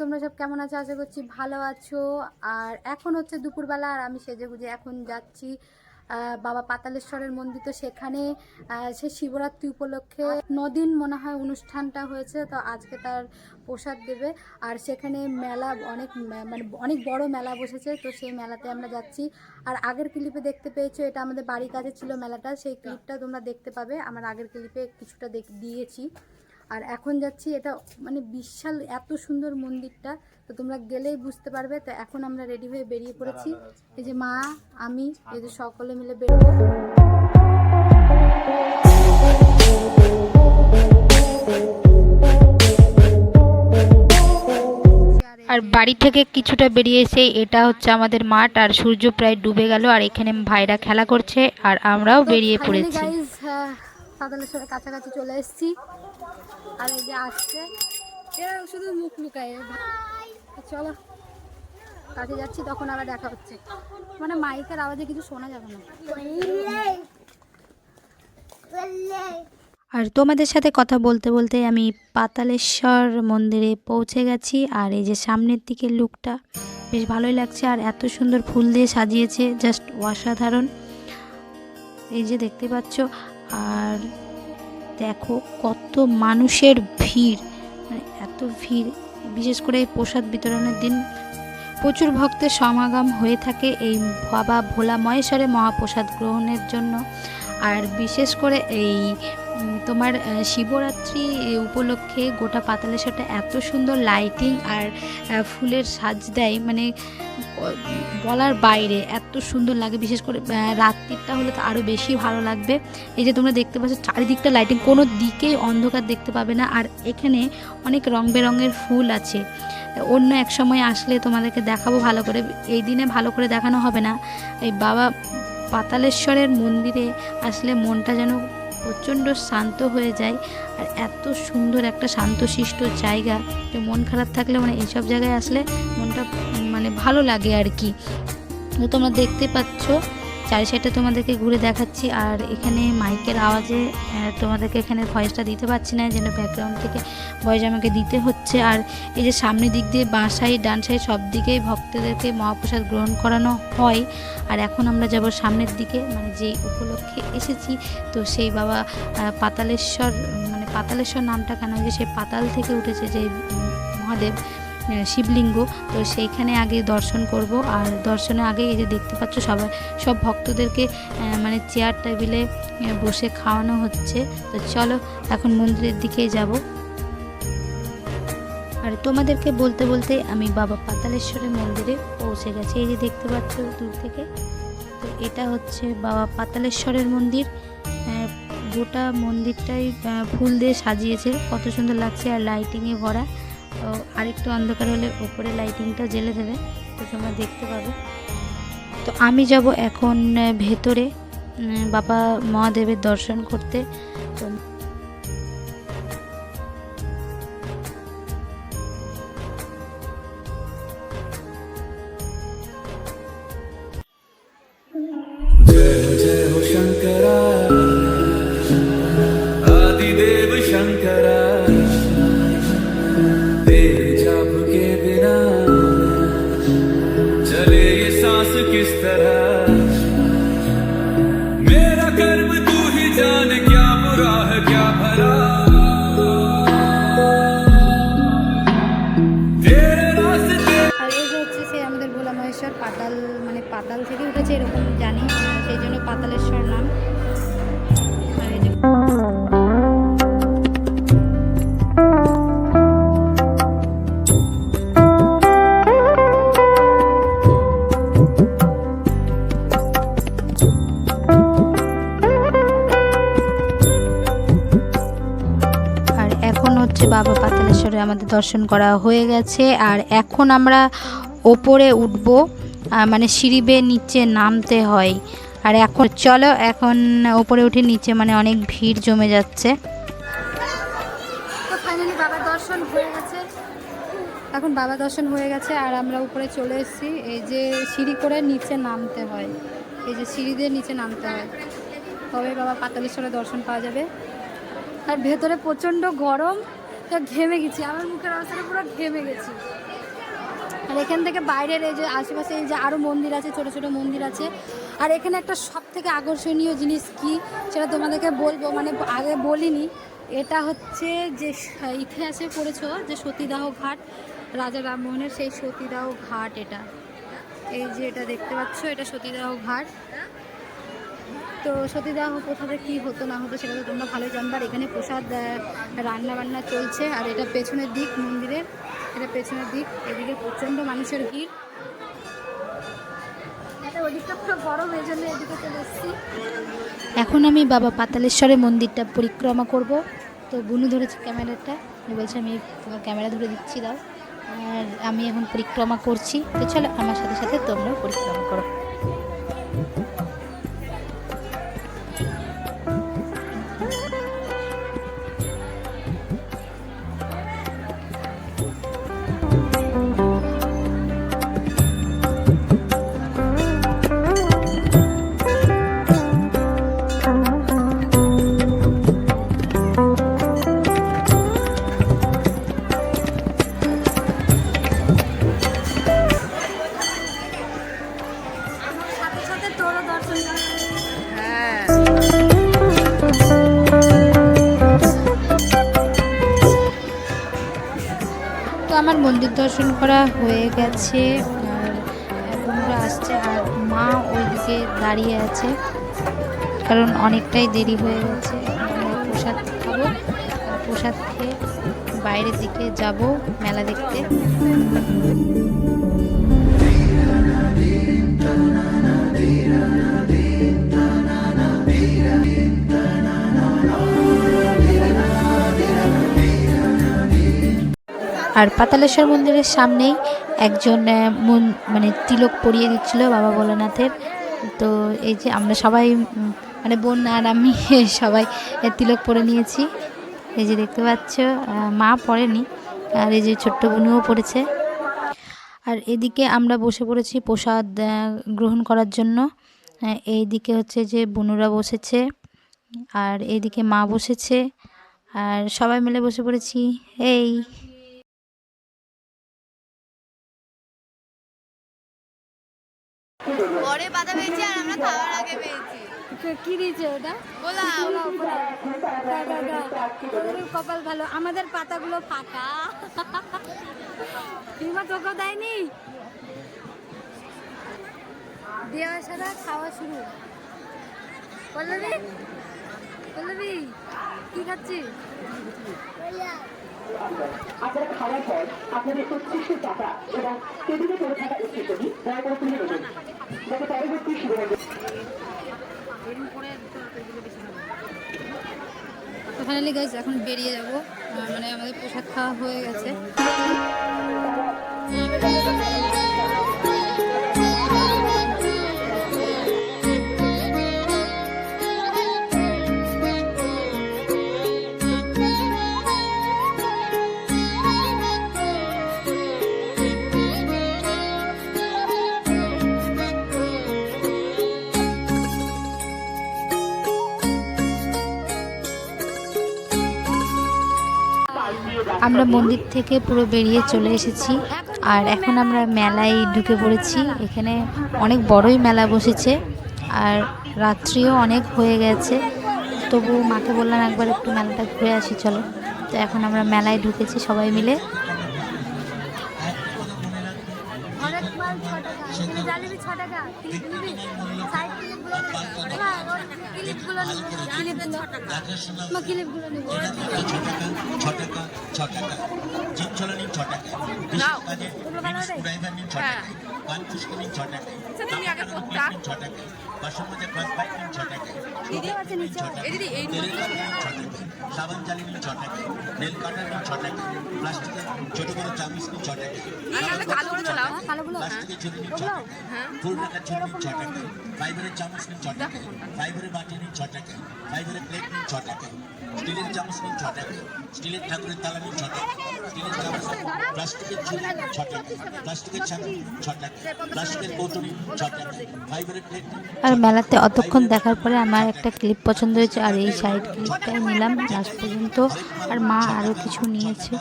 তোমরা সব কেমন আছো? আশা করছি ভালো আছো। আর এখন হচ্ছে দুপুরবেলা আর আমি সেজে গুজে এখন যাচ্ছি বাবা পাতালেশ্বরের মন্দির। তো সেখানে সে শিবরাত্রি উপলক্ষে নদিন মনে হয় অনুষ্ঠানটা হয়েছে, তো আজকে তার প্রসাদ দেবে। আর সেখানে মেলা, অনেক মানে অনেক বড় মেলা বসেছে, তো সেই মেলাতে আমরা যাচ্ছি। আর আগের ক্লিপে দেখতে পেয়েছ, এটা আমাদের বাড়ির কাছে ছিল মেলাটা, সেই ক্লিপটা তোমরা দেখতে পাবে। আমার আগের ক্লিপে কিছুটা দিয়েছি। আর এখন যাচ্ছি এটা মানে বিশাল এত সুন্দর মন্দিরটা। তো তোমরা গেলেই বুঝতে পারবে। তো এখন আমরা রেডি হয়ে বেরিয়ে পড়েছি। এই যে মা আমি এই যে সকলে মিলে বেরোবো। আর বাড়ি থেকে কিছুটা বেরিয়ে এসে এটা হচ্ছে আমাদের মাঠ। আর সূর্য প্রায় ডুবে গেল আর এখানে ভাইরা খেলা করছে আর আমরাও বেরিয়ে পড়েছি। পাতালেশ্বরের কাছাকাছি চলে এসেছি। আর এই যে আসছে, এরা শুধু মুখ লুকায়। চলো, কাছে যাচ্ছি, তখন আবার দেখা হচ্ছে। মানে মাইকের আওয়াজে কিছু শোনা যাবে না। আর তোমাদের সাথে কথা বলতে বলতে আমি পাতালেশ্বর মন্দিরে পৌঁছে গেছি, আর এই যে সামনের দিকে লুকটা বেশ ভালোই লাগছে, আর এত সুন্দর ফুল দিয়ে সাজিয়েছে, জাস্ট অসাধারণ। এই যে দেখতে পাচ্ছ আর দেখো কত মানুষের ভিড় মানে এত ভিড়। বিশেষ করে এই প্রসাদ বিতরণের দিন প্রচুর ভক্তের সমাগম হয়ে থাকে এই বাবা ভোলা মহেশ্বরে মহাপ্রসাদ গ্রহণের জন্য। আর বিশেষ করে এই তোমার শিবরাত্রি উপলক্ষে গোটা পাতালেশ্বরটা এত সুন্দর লাইটিং আর ফুলের সাজ দেয় মানে বলার বাইরে এত সুন্দর লাগে। বিশেষ করে রাত্রিটা হলে তো আরও বেশি ভালো লাগবে। এই যে তোমরা দেখতে পাচ্ছ, চারিদিকটা লাইটিং কোনো দিকেই অন্ধকার দেখতে পাবে না। আর এখানে অনেক রং বেরঙের ফুল আছে। অন্য এক সময় আসলে তোমাদেরকে দেখাবো ভালো করে। এই দিনে ভালো করে দেখানো হবে না। এই বাবা পাতালেশ্বরের মন্দিরে আসলে মনটা যেন প্রচণ্ড শান্ত হয়ে যায় আর এত সুন্দর একটা শান্তশিষ্ট জায়গা। যে মন খারাপ থাকলে মানে এইসব জায়গায় আসলে মনটা মানে ভালো লাগে আর কি। তো তোমরা দেখতে পাচ্ছ চারি সাইডটা তোমাদেরকে ঘুরে দেখাচ্ছি। আর এখানে মাইকের আওয়াজে তোমাদেরকে এখানে ভয়েসটা দিতে পারছি না, যেন ব্যাকগ্রাউন্ড থেকে ভয়েস আমাকে দিতে হচ্ছে। আর এই যে সামনের দিক দিয়ে বাঁ সাইড ডান সাইড সব দিকেই ভক্তদেরকে মহাপ্রসাদ গ্রহণ করানো হয়। আর এখন আমরা যাব সামনের দিকে মানে যেই উপলক্ষে এসেছি, তো সেই বাবা পাতালেশ্বর মানে পাতালেশ্বর নামটা কেন যে সেই পাতাল থেকে উঠেছে যে মহাদেব শিবলিঙ্গ। তো সেইখানে আগে দর্শন করব। আর দর্শনের আগে এই যে দেখতে পাচ্ছ সবাই, সব ভক্তদেরকে মানে চেয়ার টেবিলে বসে খাওয়ানো হচ্ছে। তো চলো, এখন মন্দিরের দিকেই যাব। আর তোমাদেরকে বলতে বলতে আমি বাবা পাতালেশ্বরের মন্দিরে পৌঁছে গেছি। এই যে দেখতে পাচ্ছ দূর থেকে। তো এটা হচ্ছে বাবা পাতালেশ্বরের মন্দির। গোটা মন্দিরটাই ফুল দিয়ে সাজিয়েছে। কত সুন্দর লাগছে। আর লাইটিংয়ে ভরা। আরেকটু অন্ধকার হলে ওপরে লাইটিংটা জ্বেলে দেবে, তো তোমরা দেখতে পাবে। তো আমি যাব এখন ভেতরে বাবা মহাদেবের দর্শন করতে। তো উঠেছে এরকম জানি, সেই জন্য পাতালেশ্বর নাম। হচ্ছে বাবা পাতালেশ্বরে আমাদের দর্শন করা হয়ে গেছে। আর এখন আমরা ওপরে উঠব। মানে সিঁড়ি বেয়ে নিচে নামতে হয়। আর এখন চলো, এখন ওপরে উঠে নিচে মানে অনেক ভিড় জমে যাচ্ছে। এখন বাবা দর্শন হয়ে গেছে আর আমরা উপরে চলে এসেছি। এই যে সিঁড়ি করে নিচে নামতে হয়। এই যে সিঁড়ি দিয়ে নিচে নামতে হয়। তবে বাবা পাতালেশ্বরে দর্শন পাওয়া যাবে। আর ভেতরে প্রচণ্ড গরম। ঘেমে গেছি। আমার মুখের অবস্থাটা পুরো ঘেমে গেছি। আর এখান থেকে বাইরের এই যে আশেপাশে এই যে আরও মন্দির আছে, ছোটো ছোটো মন্দির আছে। আর এখানে একটা সব থেকে আকর্ষণীয় জিনিস কি সেটা তোমাদেরকে বলব মানে আগে বলিনি। এটা হচ্ছে যে ইতিহাসে পড়েছ যে সতীদাহ ঘাট, রাজা রামমোহনের সেই সতীদাহ ঘাট এটা। এই যে এটা দেখতে পাচ্ছ, এটা সতীদাহ ঘাট। তো সতীদাহ কোথাতে কী হতো না হতো সেটা তো তোমরা ভালো জানবার। এখানে প্রসাদ রান্না বান্না চলছে আর এটা পেছনের দিক মন্দিরের এটা পেছনের দিক এদিকে প্রচণ্ড মানুষের ভিড়। এখন আমি বাবা পাতালেশ্বরের মন্দিরটা পরিক্রমা করব। তো বুনু ধরেছে ক্যামেরাটা বলছে আমি তোমার ক্যামেরা ধরে দিচ্ছি দাও। আর আমি এখন পরিক্রমা করছি। তো চলো আমার সাথে সাথে তোমরাও পরিক্রমা করো। আমার মন্দির দর্শন করা হয়ে গেছে আর বন্ধুরা আসছে আর মা ওইদিকে দাঁড়িয়ে আছে। কারণ অনেকটাই দেরি হয়ে গেছে। প্রসাদ খাব। প্রসাদ খেয়ে বাইরের দিকে যাব মেলা দেখতে। আর পাতালেশ্বর মন্দিরের সামনেই একজন মন- মানে তিলক পরিয়ে দিচ্ছিল বাবা ভোলানাথের। তো এই যে আমরা সবাই মানে বোন আর আমি সবাই তিলক পরে নিয়েছি। এই যে দেখতে পাচ্ছ মা পড়েনি আর এই যে ছোট্ট বোনও পড়েছে। আর এদিকে আমরা বসে পড়েছি প্রসাদ গ্রহণ করার জন্য। আহ, এইদিকে হচ্ছে যে বুনুরা বসেছে আর এইদিকে মা বসেছে। আর সবাই মিলে বসে পড়েছি। এই কি দিয়েছে ওটা? কপাল ভালো। আমাদের পাতাগুলো ফাঁকা। কিংবা তোকেও দেয়নি? দেওয়া সারা খাওয়া শুরু। পল্লবী? পল্লবী কি খাচ্ছিস? আপনারা খাওয়ার পর আপনাদের উৎকৃষ্ট টাকা। এবং টেবিলে পড়ে থাকা উচ্চতনি দয়া করে তুলে নেবেন। যাতে পরবর্তী শিবিরে তো ফাইনালি গাইজ এখন বেরিয়ে যাব। মানে আমাদের প্রসাদ খাওয়া হয়ে গেছে। আমরা মন্দির থেকে পুরো বেরিয়ে চলে এসেছি। আর এখন আমরা মেলায় ঢুকে পড়েছি। এখানে অনেক বড়ই মেলা বসেছে। আর রাত্রিও অনেক হয়ে গেছে। তবু মাকে বললাম একবার একটু মেলাটা ঘুরে আসি, চলো। তো এখন আমরা মেলায় ঢুকেছি সবাই মিলে। ছ টাকা। ছ টাকা ছ টাকা জিপ ড্রাইভার নিন ছ টাকা পান নিন ছ টাকা ছ টাকা বাসন মাজা ক্লাস বাইক নিন ছ টাকা ভিডিও আছে নিচে। তেলের কাটা নিন ছ টাকা সাবান জালি নিন ছ টাকা নেল কাটার নিন প্লাস্টিকের ছোট বড় চামিচ নিন টাকা প্লাস্টিকের নিন ছ টাকা ফুল রাখার ঝুড়ি নিন ছ টাকা ফাইবারের চামচ নিন ছ টাকা ফাইবারের বাটি নিন ছ টাকা ফাইবারের প্লেট নিন ছ টাকা স্টিলের চামচ নিন ছ টাকা স্টিলের ঠাকুরের তালা নিন ছ টাকা প্লাস্টিকের প্লাস্টিকের প্লাস্টিকের ফাইবারের প্লেট আর মেলাতে অতক্ষণ দেখার পরে আমার একটা ক্লিপ পছন্দ হয়েছে, আর এই সাইড ক্লিপটাই নিলাম লাস্ট পর্যন্ত। আর মা আরও কিছু নিয়েছে।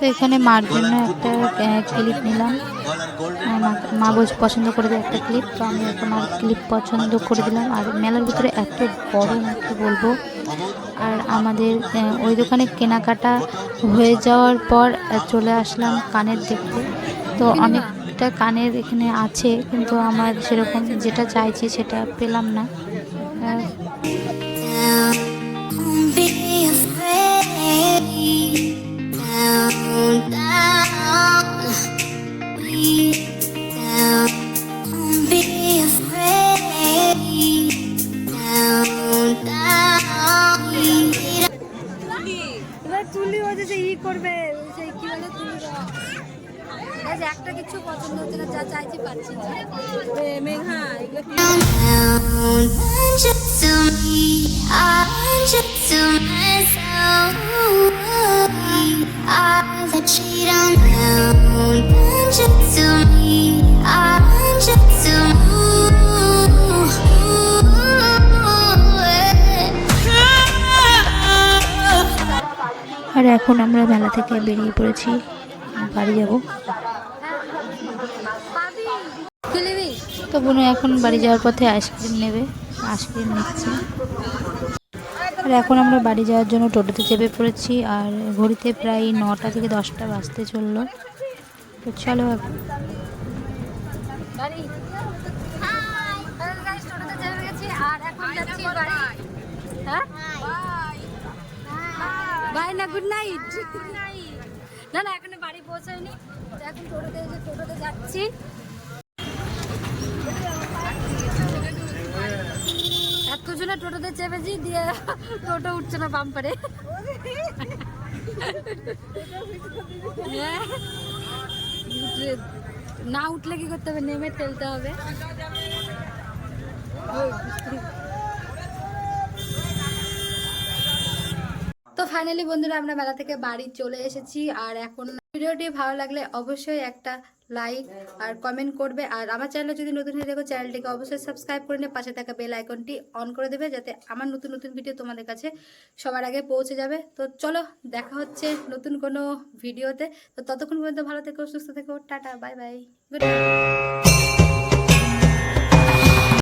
তো এখানে মার জন্য একটা ক্লিপ নিলাম। মা- পছন্দ করে দেয় একটা ক্লিপ তো আমি এখন আর ক্লিপ পছন্দ করে দিলাম। আর মেলার ভিতরে এত গরম, কি বলব? আর আমাদের ওই দোকানে কেনাকাটা হয়ে যাওয়ার পর চলে আসলাম কানের দেখতে তো অনেকটা কানের এখানে আছে, কিন্তু আমার সেরকম যেটা চাইছি সেটা পেলাম না Don't be afraid. আর এখন আমরা মেলা থেকে বেরিয়ে পড়েছি। বাড়ি যাব। তো বোনো এখন বাড়ি যাওয়ার পথে আইসক্রিম নেবে। আইসক্রিম নিচ্ছি। আর এখন আমরা বাড়ি যাওয়ার জন্য টোটোতে চেপে পড়েছি আর ঘড়িতে প্রায় নটা থেকে দশটা বাজতে চলল। তো চলো এখন বাড়ি। হ্যালো গাইস টোটোতে চেপে গেছি আর এখন যাচ্ছি বাড়ি। হ্যাঁ? বাই না গুড নাইট না না এখনও বাড়ি পৌঁছায়নি। এখন টোটোতে টোটোতে যাচ্ছি টোটোতে চেপেছি, দিয়ে টোটো উঠছে না বাম্পারে। হ্যাঁ। না উঠলে কি করতে হবে? নেমে ঠেলতে হবে। তো ফাইনালি বন্ধুরা, আমরা মেলা থেকে বাড়ি চলে এসেছি, আর এখন ভিডিওটি ভালো লাগলে অবশ্যই একটা লাইক আর কমেন্ট করবে। আর আমার চ্যানেলে যদি নতুন হয়ে দেখো চ্যানেলটিকে অবশ্যই সাবস্ক্রাইব করে নিয়ে পাশে থাকা বেল আইকনটি অন করে দেবে, যাতে আমার নতুন নতুন ভিডিও তোমাদের কাছে সবার আগে পৌঁছে যাবে। তো চলো, দেখা হচ্ছে নতুন কোনো ভিডিওতে তো ততক্ষণ পর্যন্ত ভালো থেকো, সুস্থ থেকো। Tata bye bye good